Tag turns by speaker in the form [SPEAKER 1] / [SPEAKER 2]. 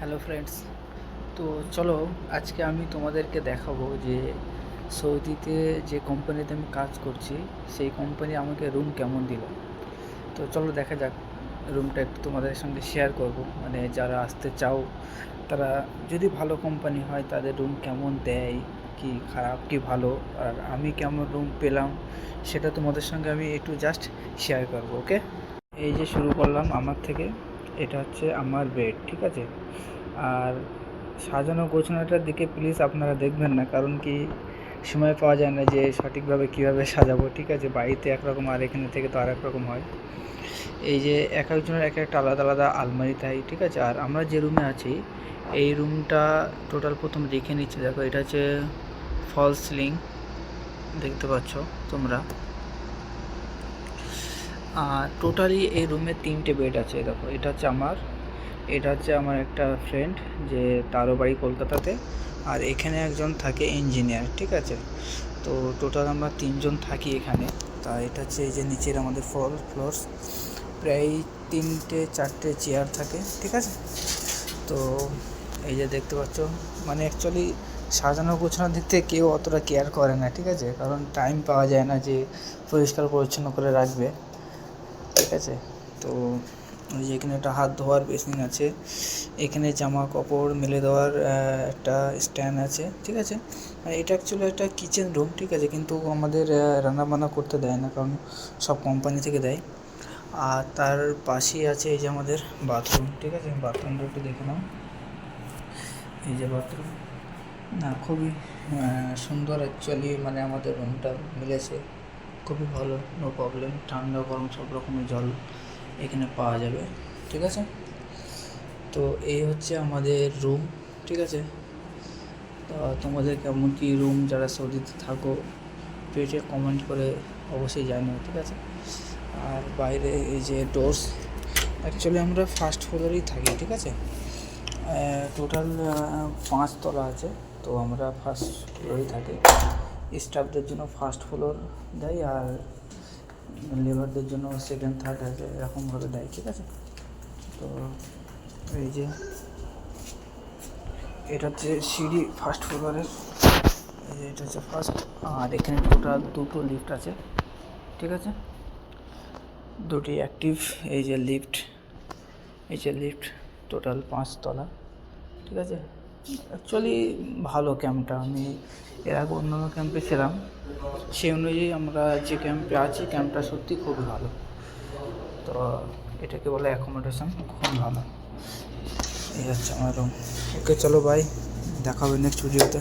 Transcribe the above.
[SPEAKER 1] Hello friends তো চলো, আজকে আমি তোমাদেরকে দেখাবো যে সৌদিতে যে কোম্পানিতে আমি কাজ করছি, সেই কোম্পানি আমাকে রুম কেমন দিল। তো চলো দেখা যাক রুমটা একটু তোমাদের সঙ্গে শেয়ার করব। মানে যারা আসতে চাও, তারা যদি ভালো কোম্পানি হয়, তাদের রুম কেমন দেয়, কি খারাপ, কি ভালো, আর আমি কেমন রুম পেলাম, সেটা তোমাদের সঙ্গে আমি একটু জাস্ট শেয়ার করব ওকে এই যে শুরু করলাম আমার থেকে। এটা হচ্ছে আমার বেড ঠিক আছে? আর সাজানো গোছানোটার দিকে প্লিজ আপনারা দেখবেন না, কারণ কি সময় পাওয়া যায় না যে সঠিকভাবে কীভাবে সাজাবো, ঠিক আছে? বাড়িতে একরকম আর এখানে থেকে তো আর রকম হয়। এই যে এক একজনের এক একটা আলাদা আলাদা আলমারি তাই ঠিক আছে? আর আমরা যে রুমে আছি, এই রুমটা টোটাল প্রথম দেখে নিচ্ছি। দেখো, এটা হচ্ছে ফলস সিলিং দেখতে পাচ্ছ তোমরা? টোটালি এই রুমে তিনটে বেড আছে, দেখো। এটা হচ্ছে আমার, এটা হচ্ছে আমার একটা ফ্রেন্ড যে তারও বাড়ি কলকাতাতে, আর এখানে একজন থাকে ইঞ্জিনিয়ার ঠিক আছে? তো টোটাল আমরা তিনজন থাকি এখানে। তা এটা হচ্ছে এই যে নিচের আমাদের ফল ফ্লোরস প্রায় তিনটে, চারটে চেয়ার থাকে, ঠিক আছে? তো এই যে দেখতে পাচ্ছ মানে অ্যাকচুয়ালি সাজানো গোছানোর দিক থেকে কেউ অতটা কেয়ার করে না, ঠিক আছে? কারণ টাইম পাওয়া যায় না যে পরিষ্কার পরিচ্ছন্ন করে রাখবে। ঠিক আছে তো ওই যে এখানে একটা হাত ধোয়ার বেসিন আছে। এখানে জামা কাপড় মেলে দেওয়ার একটা স্ট্যান্ড আছে, ঠিক আছে? আর এটা অ্যাকচুয়ালি একটা কিচেন রুম ঠিক আছে? কিন্তু আমাদের রান্নাবান্না করতে দেয় না, কারণ সব কোম্পানি থেকে দেয়। আর তার পাশেই আছে এই যে আমাদের বাথরুম ঠিক আছে? বাথরুমটা একটু দেখে নাও। এই যে বাথরুম না, খুবই সুন্দর অ্যাকচুয়ালি মানে আমাদের রুমটা মিলেছে। খুবই ভালো নো প্রবলেম ঠান্ডা, গরম, সব রকমের জল এখানে পাওয়া যাবে, ঠিক আছে? তো এই হচ্ছে আমাদের রুম ঠিক আছে? তা তোমাদের কেমন কি রুম যারা সৌদিতে থাকো পেজে কমেন্ট করে অবশ্যই জানিও, ঠিক আছে? আর বাইরে এই যে ডোরস অ্যাকচুয়ালি আমরা ফার্স্ট ফ্লোরেই থাকি, ঠিক আছে? টোটাল পাঁচ তলা আছে, তো আমরা ফার্স্ট ফ্লোরেই থাকি। স্টাফদের জন্য ফার্স্ট ফ্লোর দেয় আর লেবারদের জন্য সেকেন্ড থার্ড আছে এরকমভাবে দেয়, ঠিক আছে? তো এই যে এটা হচ্ছে সিঁড়ি ফার্স্ট ফ্লোরের এই যে এটা হচ্ছে ফার্স্ট আর এখানে টোটাল দুটো লিফট আছে, ঠিক আছে? দুটি অ্যাক্টিভ এই যে লিফট এই যে লিফট টোটাল পাঁচতলা, ঠিক আছে? অ্যাকচুয়ালি ভালো ক্যাম্পটা আমি এর আগে অন্যান্য ক্যাম্পে ছিলাম। সেই অনুযায়ী আমরা যে ক্যাম্পে আছি ক্যাম্পটা সত্যি খুবই ভালো। তো এটাকে বলে অ্যাকোমোডেশন খুব ভালো। এই হচ্ছে আমার রুম ওকে চলো ভাই দেখা হবে নেক্সট ভিডিওতে